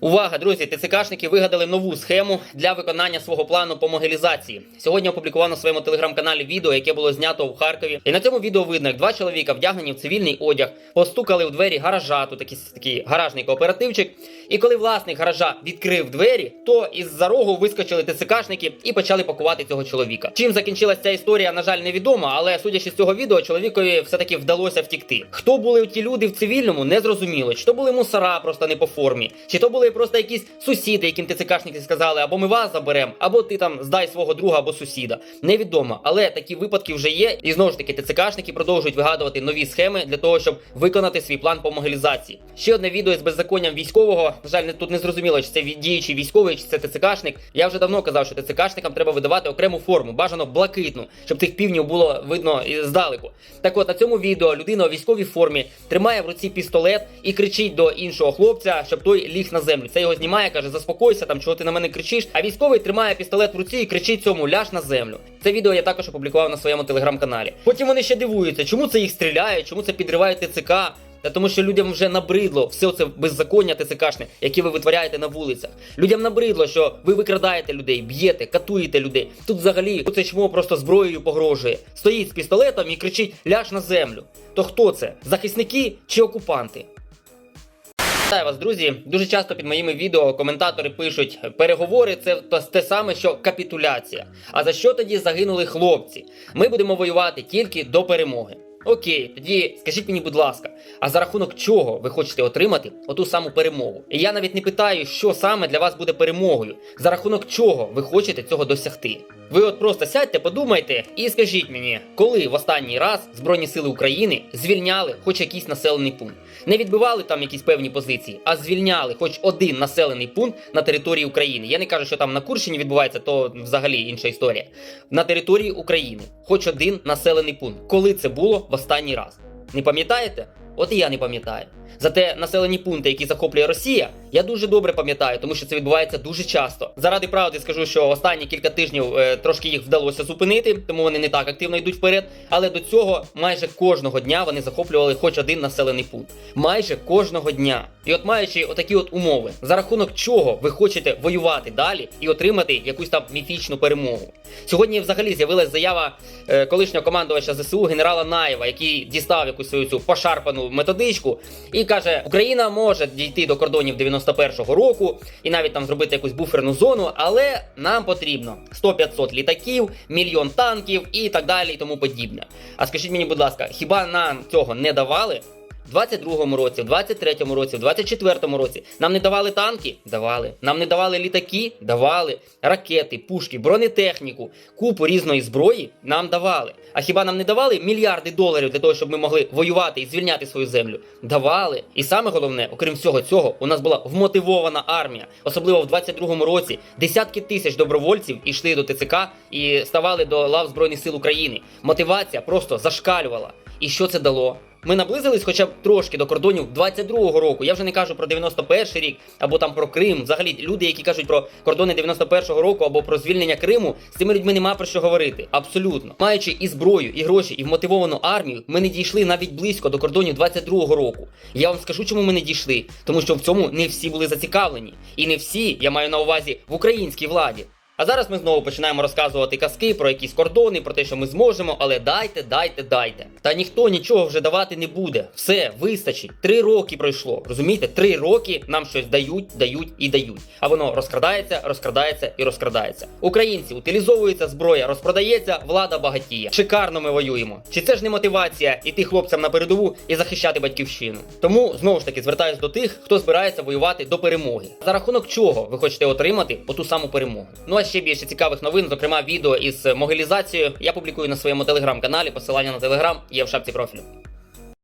Увага, друзі! ТЦКшники вигадали нову схему для виконання свого плану по могилізації. Сьогодні опублікував на своєму телеграм-каналі відео, яке було знято в Харкові. І на цьому відео видно, як два чоловіка, вдягнені в цивільний одяг, постукали в двері гаража. Тут такий, такий гаражний кооперативчик. І коли власник гаража відкрив двері, то із за рогу вискочили ТЦКшники і почали пакувати цього чоловіка. Чим закінчилася ця історія, на жаль, невідомо, але судячи з цього відео, чоловікові все-таки вдалося втікти. Хто були ті люди в цивільному, не зрозуміло. Чи то були мусора просто не по формі, чи то були просто якісь сусіди, яким ТЦКшники сказали, або ми вас заберемо, або ти там здай свого друга або сусіда. Невідомо, але такі випадки вже є. І знову ж таки, ТЦКшники продовжують вигадувати нові схеми для того, щоб виконати свій план по могилізації. Ще одне відео з беззаконням військового. На жаль, тут не зрозуміло, чи це діючий військовий, чи це ТЦКшник. Я вже давно казав, що ТЦКшникам треба видавати окрему форму, бажано блакитну, щоб тих півнів було видно здалеку. Так от на цьому відео людина у військовій формі тримає в руці пістолет і кричить до іншого хлопця, щоб той ліг на землю. Це його знімає, каже: заспокойся, там чого ти на мене кричиш. А військовий тримає пістолет в руці і кричить цьому ляж на землю. Це відео я також опублікував на своєму телеграм-каналі. Потім вони ще дивуються, чому це їх стріляють, чому це підривають ТЦК. Та тому що людям вже набридло все це беззаконня ТЦКшне, яке ви витворяєте на вулицях. Людям набридло, що ви викрадаєте людей, б'єте, катуєте людей. Тут взагалі це чмо просто зброєю погрожує. Стоїть з пістолетом і кричить ляж на землю. То хто це? Захисники чи окупанти? Вітаю вас, друзі. Дуже часто під моїми відео коментатори пишуть: переговори це те саме, що капітуляція. А за що тоді загинули хлопці? Ми будемо воювати тільки до перемоги. Окей, тоді скажіть мені, будь ласка, а за рахунок чого ви хочете отримати оту саму перемогу? І я навіть не питаю, що саме для вас буде перемогою, за рахунок чого ви хочете цього досягти. Ви от просто сядьте, подумайте і скажіть мені, коли в останній раз Збройні Сили України звільняли хоч якийсь населений пункт. Не відбивали там якісь певні позиції, а звільняли хоч один населений пункт на території України. Я не кажу, що там на Курщині відбувається, то взагалі інша історія. На території України хоч один населений пункт. Коли це було в останній раз? Не пам'ятаєте? От і я не пам'ятаю. Зате населені пункти, які захоплює Росія, я дуже добре пам'ятаю, тому що це відбувається дуже часто. Заради правди скажу, що останні кілька тижнів е, трошки їх вдалося зупинити, тому вони не так активно йдуть вперед. Але до цього майже кожного дня вони захоплювали хоч один населений пункт. Майже кожного дня. І от маючи отакі от умови, за рахунок чого ви хочете воювати далі і отримати якусь там міфічну перемогу. Сьогодні взагалі з'явилася заява е, колишнього командувача ЗСУ генерала Наєва, який дістав якусь свою цю пошарпану методичку і каже: Україна може дійти до кордонів 91-го року і навіть там зробити якусь буферну зону, але нам потрібно 100-500 літаків, мільйон танків і так далі, і тому подібне. А скажіть мені, будь ласка, хіба нам цього не давали? В 22-му році, в 23-му році, в 24-му році нам не давали танки? Давали. Нам не давали літаки? Давали. Ракети, пушки, бронетехніку, купу різної зброї нам давали. А хіба нам не давали мільярди доларів для того, щоб ми могли воювати і звільняти свою землю? Давали. І саме головне, окрім всього цього, у нас була вмотивована армія. Особливо в 22-му році десятки тисяч добровольців йшли до ТЦК і ставали до лав Збройних сил України. Мотивація просто зашкалювала. І що це дало? Ми наблизились хоча б трошки до кордонів 22-го року. Я вже не кажу про 91-й рік або там про Крим. Взагалі, люди, які кажуть про кордони 91-го року або про звільнення Криму, з цими людьми нема про що говорити. Абсолютно. Маючи і зброю, і гроші, і вмотивовану армію, ми не дійшли навіть близько до кордонів 22-го року. Я вам скажу, чому ми не дійшли, тому що в цьому не всі були зацікавлені, і не всі, я маю на увазі, в українській владі. А зараз ми знову починаємо розказувати казки про якісь кордони, про те, що ми зможемо, але дайте, дайте, дайте. Та ніхто нічого вже давати не буде. Все, вистачить. Три роки пройшло. Розумієте? Три роки нам щось дають, дають і дають. А воно розкрадається, розкрадається і розкрадається. Українці утилізовується зброя, розпродається, влада багатіє. Шикарно ми воюємо. Чи це ж не мотивація іти хлопцям на передову і захищати батьківщину? Тому знову ж таки звертаюсь до тих, хто збирається воювати до перемоги. За рахунок чого ви хочете отримати оту саму перемогу? Ну а ще більше цікавих новин, зокрема відео із могилізацією, я публікую на своєму телеграм-каналі. Посилання на телеграм є в шапці профілю.